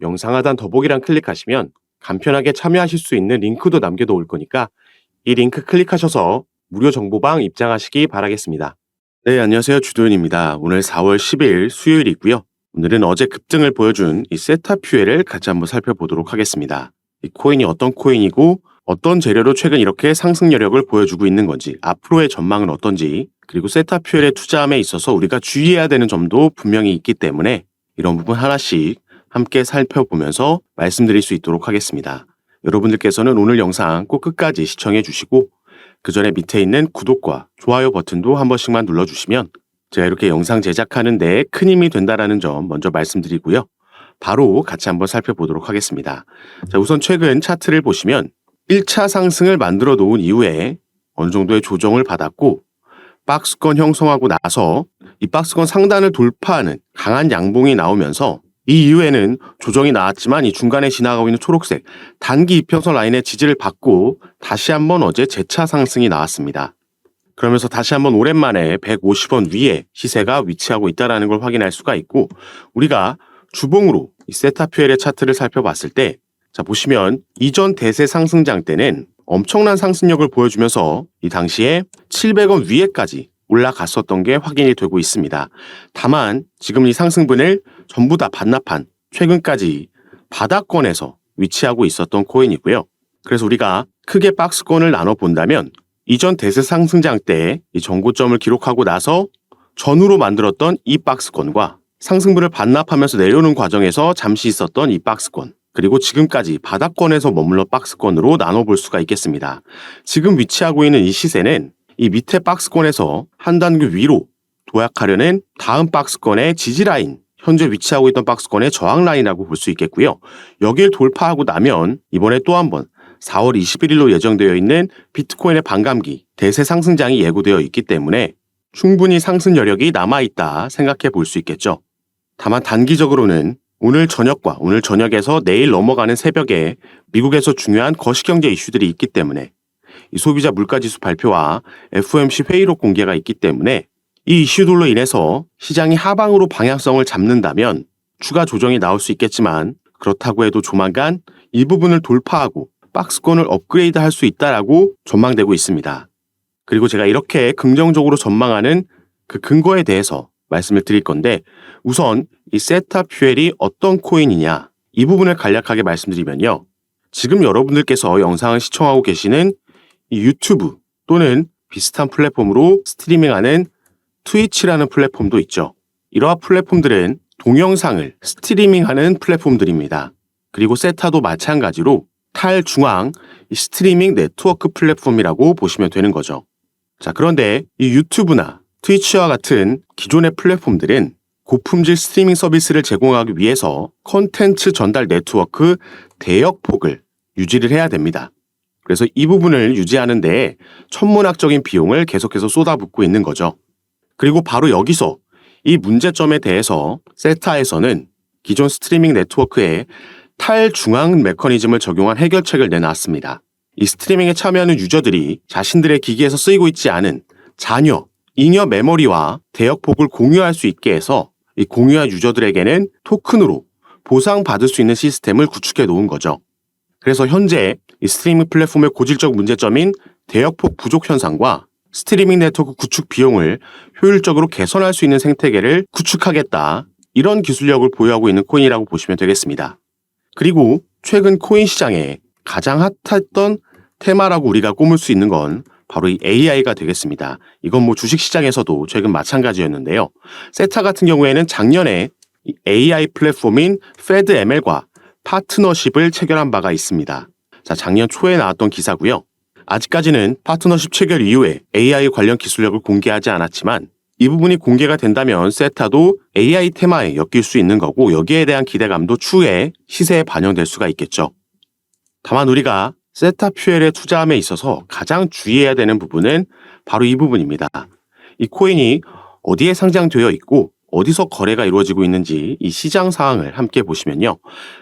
영상 하단 더보기란 클릭하시면 간편하게 참여하실 수 있는 링크도 남겨놓을 거니까 이 링크 클릭하셔서 무료 정보방 입장하시기 바라겠습니다. 네, 안녕하세요. 주도현입니다. 오늘 4월 10일 수요일이고요. 오늘은 어제 급등을 보여준 이 세타퓨엘을 같이 한번 살펴보도록 하겠습니다. 이 코인이 어떤 코인이고 어떤 재료로 최근 이렇게 상승 여력을 보여주고 있는 건지, 앞으로의 전망은 어떤지, 그리고 세타퓨엘에 투자함에 있어서 우리가 주의해야 되는 점도 분명히 있기 때문에 이런 부분 하나씩 함께 살펴보면서 말씀드릴 수 있도록 하겠습니다. 여러분들께서는 오늘 영상 꼭 끝까지 시청해 주시고 그 전에 밑에 있는 구독과 좋아요 버튼도 한 번씩만 눌러주시면 제가 이렇게 영상 제작하는 데큰 힘이 된다라는 점 먼저 말씀드리고요. 바로 같이 한번 살펴보도록 하겠습니다. 자, 우선 최근 차트를 보시면 1차 상승을 만들어 놓은 이후에 어느 정도의 조정을 받았고 박스권 형성하고 나서 이 박스권 상단을 돌파하는 강한 양봉이 나오면서 이 이후에는 조정이 나왔지만 이 중간에 지나가고 있는 초록색 단기 이평선 라인의 지지를 받고 다시 한번 어제 재차 상승이 나왔습니다. 그러면서 다시 한번 오랜만에 150원 위에 시세가 위치하고 있다는 걸 확인할 수가 있고 우리가 주봉으로 이 세타퓨엘의 차트를 살펴봤을 때 자 보시면 이전 대세 상승장 때는 엄청난 상승력을 보여주면서 이 당시에 700원 위에까지 올라갔었던 게 확인이 되고 있습니다. 다만 지금 이 상승분을 전부 다 반납한 최근까지 바닥권에서 위치하고 있었던 코인이고요. 그래서 우리가 크게 박스권을 나눠 본다면 이전 대세 상승장 때이 정고점을 기록하고 나서 전후로 만들었던 이 박스권과 상승분을 반납하면서 내려오는 과정에서 잠시 있었던 이 박스권 그리고 지금까지 바닥권에서 머물러 박스권으로 나눠볼 수가 있겠습니다. 지금 위치하고 있는 이 시세는 이 밑에 박스권에서 한 단계 위로 도약하려는 다음 박스권의 지지라인 현재 위치하고 있던 박스권의 저항 라인이라고 볼 수 있겠고요. 여길 돌파하고 나면 이번에 또 한 번 4월 21일로 예정되어 있는 비트코인의 반감기 대세 상승장이 예고되어 있기 때문에 충분히 상승 여력이 남아있다 생각해 볼 수 있겠죠. 다만 단기적으로는 오늘 저녁과 오늘 저녁에서 내일 넘어가는 새벽에 미국에서 중요한 거시경제 이슈들이 있기 때문에 이 소비자 물가지수 발표와 FOMC 회의록 공개가 있기 때문에 이 이슈들로 인해서 시장이 하방으로 방향성을 잡는다면 추가 조정이 나올 수 있겠지만 그렇다고 해도 조만간 이 부분을 돌파하고 박스권을 업그레이드 할 수 있다라고 전망되고 있습니다. 그리고 제가 이렇게 긍정적으로 전망하는 그 근거에 대해서 말씀을 드릴 건데 우선 이 세타 퓨엘이 어떤 코인이냐 이 부분을 간략하게 말씀드리면요. 지금 여러분들께서 영상을 시청하고 계시는 이 유튜브 또는 비슷한 플랫폼으로 스트리밍하는 트위치라는 플랫폼도 있죠. 이러한 플랫폼들은 동영상을 스트리밍하는 플랫폼들입니다. 그리고 세타도 마찬가지로 탈중앙 이 스트리밍 네트워크 플랫폼이라고 보시면 되는 거죠. 자, 그런데 이 유튜브나 트위치와 같은 기존의 플랫폼들은 고품질 스트리밍 서비스를 제공하기 위해서 콘텐츠 전달 네트워크 대역폭을 유지를 해야 됩니다. 그래서 이 부분을 유지하는 데 천문학적인 비용을 계속해서 쏟아붓고 있는 거죠. 그리고 바로 여기서 이 문제점에 대해서 세타에서는 기존 스트리밍 네트워크에 탈중앙 메커니즘을 적용한 해결책을 내놨습니다. 이 스트리밍에 참여하는 유저들이 자신들의 기기에서 쓰이고 있지 않은 자녀, 잉여 메모리와 대역폭을 공유할 수 있게 해서 이 공유한 유저들에게는 토큰으로 보상받을 수 있는 시스템을 구축해 놓은 거죠. 그래서 현재 이 스트리밍 플랫폼의 고질적 문제점인 대역폭 부족 현상과 스트리밍 네트워크 구축 비용을 효율적으로 개선할 수 있는 생태계를 구축하겠다. 이런 기술력을 보유하고 있는 코인이라고 보시면 되겠습니다. 그리고 최근 코인 시장에 가장 핫했던 테마라고 우리가 꼽을 수 있는 건 바로 이 AI가 되겠습니다. 이건 뭐 주식 시장에서도 최근 마찬가지였는데요. 세타 같은 경우에는 작년에 AI 플랫폼인 FedML과 파트너십을 체결한 바가 있습니다. 자, 작년 초에 나왔던 기사고요. 아직까지는 파트너십 체결 이후에 AI 관련 기술력을 공개하지 않았지만 이 부분이 공개가 된다면 세타도 AI 테마에 엮일 수 있는 거고 여기에 대한 기대감도 추후에 시세에 반영될 수가 있겠죠. 다만 우리가 세타 퓨엘에 투자함에 있어서 가장 주의해야 되는 부분은 바로 이 부분입니다. 이 코인이 어디에 상장되어 있고 어디서 거래가 이루어지고 있는지 이 시장 상황을 함께 보시면요.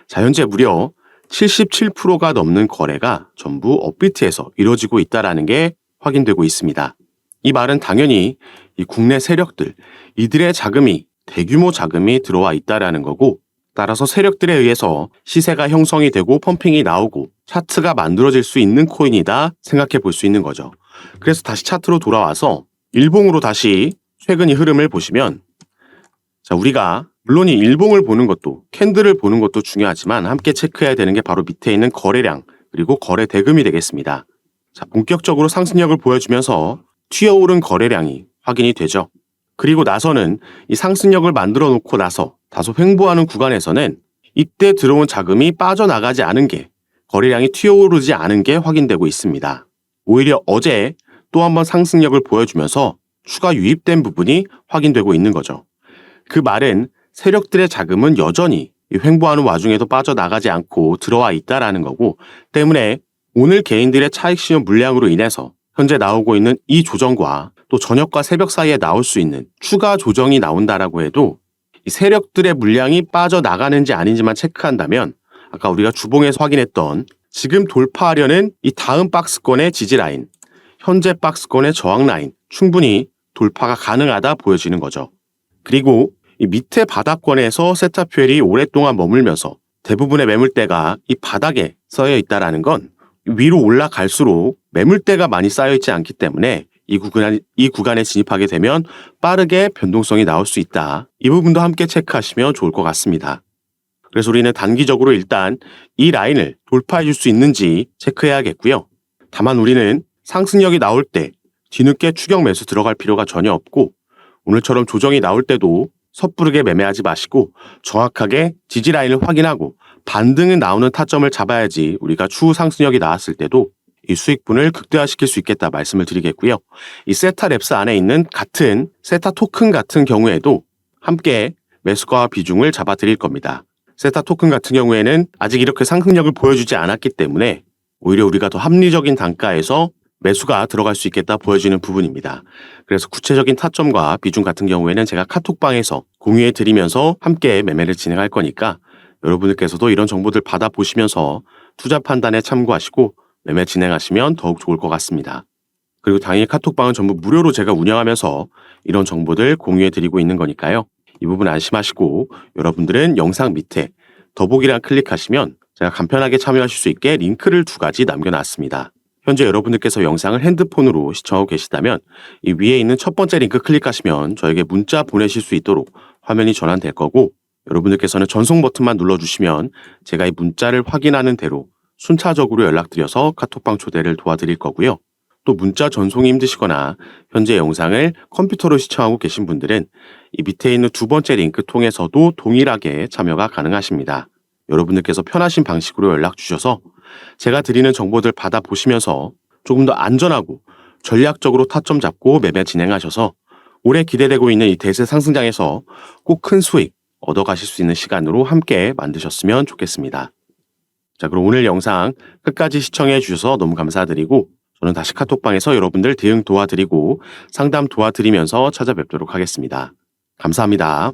자, 현재 무려 77%가 넘는 거래가 전부 업비트에서 이루어지고 있다라는 게 확인되고 있습니다. 이 말은 당연히 이 국내 세력들, 이들의 자금이 대규모 자금이 들어와 있다라는 거고 따라서 세력들에 의해서 시세가 형성이 되고 펌핑이 나오고 차트가 만들어질 수 있는 코인이다 생각해 볼 수 있는 거죠. 그래서 다시 차트로 돌아와서 일봉으로 다시 최근 이 흐름을 보시면 자, 우리가 물론 이 일봉을 보는 것도 캔들을 보는 것도 중요하지만 함께 체크해야 되는 게 바로 밑에 있는 거래량 그리고 거래 대금이 되겠습니다. 자, 본격적으로 상승력을 보여주면서 튀어오른 거래량이 확인이 되죠. 그리고 나서는 이 상승력을 만들어 놓고 나서 다소 횡보하는 구간에서는 이때 들어온 자금이 빠져나가지 않은 게 거래량이 튀어오르지 않은 게 확인되고 있습니다. 오히려 어제 또 한번 상승력을 보여주면서 추가 유입된 부분이 확인되고 있는 거죠. 그 말은 세력들의 자금은 여전히 이 횡보하는 와중에도 빠져나가지 않고 들어와 있다라는 거고 때문에 오늘 개인들의 차익 실현 물량으로 인해서 현재 나오고 있는 이 조정과 또 저녁과 새벽 사이에 나올 수 있는 추가 조정이 나온다라고 해도 이 세력들의 물량이 빠져나가는지 아닌지만 체크한다면 아까 우리가 주봉에서 확인했던 지금 돌파하려는 이 다음 박스권의 지지 라인, 현재 박스권의 저항 라인 충분히 돌파가 가능하다 보여지는 거죠. 그리고 이 밑에 바닥권에서 세타퓨엘이 오랫동안 머물면서 대부분의 매물대가 이 바닥에 쌓여 있다라는 건 위로 올라갈수록 매물대가 많이 쌓여 있지 않기 때문에 이 구간 이 구간에 진입하게 되면 빠르게 변동성이 나올 수 있다. 이 부분도 함께 체크하시면 좋을 것 같습니다. 그래서 우리는 단기적으로 일단 이 라인을 돌파해 줄 수 있는지 체크해야겠고요. 다만 우리는 상승력이 나올 때 뒤늦게 추격 매수 들어갈 필요가 전혀 없고 오늘처럼 조정이 나올 때도 섣부르게 매매하지 마시고 정확하게 지지 라인을 확인하고 반등이 나오는 타점을 잡아야지 우리가 추후 상승력이 나왔을 때도 이 수익분을 극대화시킬 수 있겠다 말씀을 드리겠고요. 이 세타 랩스 안에 있는 같은 세타 토큰 같은 경우에도 함께 매수가와 비중을 잡아 드릴 겁니다. 세타 토큰 같은 경우에는 아직 이렇게 상승력을 보여주지 않았기 때문에 오히려 우리가 더 합리적인 단가에서 매수가 들어갈 수 있겠다 보여지는 부분입니다. 그래서 구체적인 타점과 비중 같은 경우에는 제가 카톡방에서 공유해 드리면서 함께 매매를 진행할 거니까 여러분들께서도 이런 정보들 받아보시면서 투자 판단에 참고하시고 매매 진행하시면 더욱 좋을 것 같습니다. 그리고 당연히 카톡방은 전부 무료로 제가 운영하면서 이런 정보들 공유해 드리고 있는 거니까요. 이 부분 안심하시고 여러분들은 영상 밑에 더보기란 클릭하시면 제가 간편하게 참여하실 수 있게 링크를 두 가지 남겨놨습니다. 현재 여러분들께서 영상을 핸드폰으로 시청하고 계시다면 이 위에 있는 첫 번째 링크 클릭하시면 저에게 문자 보내실 수 있도록 화면이 전환될 거고 여러분들께서는 전송 버튼만 눌러주시면 제가 이 문자를 확인하는 대로 순차적으로 연락드려서 카톡방 초대를 도와드릴 거고요. 또 문자 전송이 힘드시거나 현재 영상을 컴퓨터로 시청하고 계신 분들은 이 밑에 있는 두 번째 링크 통해서도 동일하게 참여가 가능하십니다. 여러분들께서 편하신 방식으로 연락 주셔서 제가 드리는 정보들 받아보시면서 조금 더 안전하고 전략적으로 타점 잡고 매매 진행하셔서 올해 기대되고 있는 이 대세 상승장에서 꼭 큰 수익 얻어가실 수 있는 시간으로 함께 만드셨으면 좋겠습니다. 자, 그럼 오늘 영상 끝까지 시청해 주셔서 너무 감사드리고 저는 다시 카톡방에서 여러분들 대응 도와드리고 상담 도와드리면서 찾아뵙도록 하겠습니다. 감사합니다.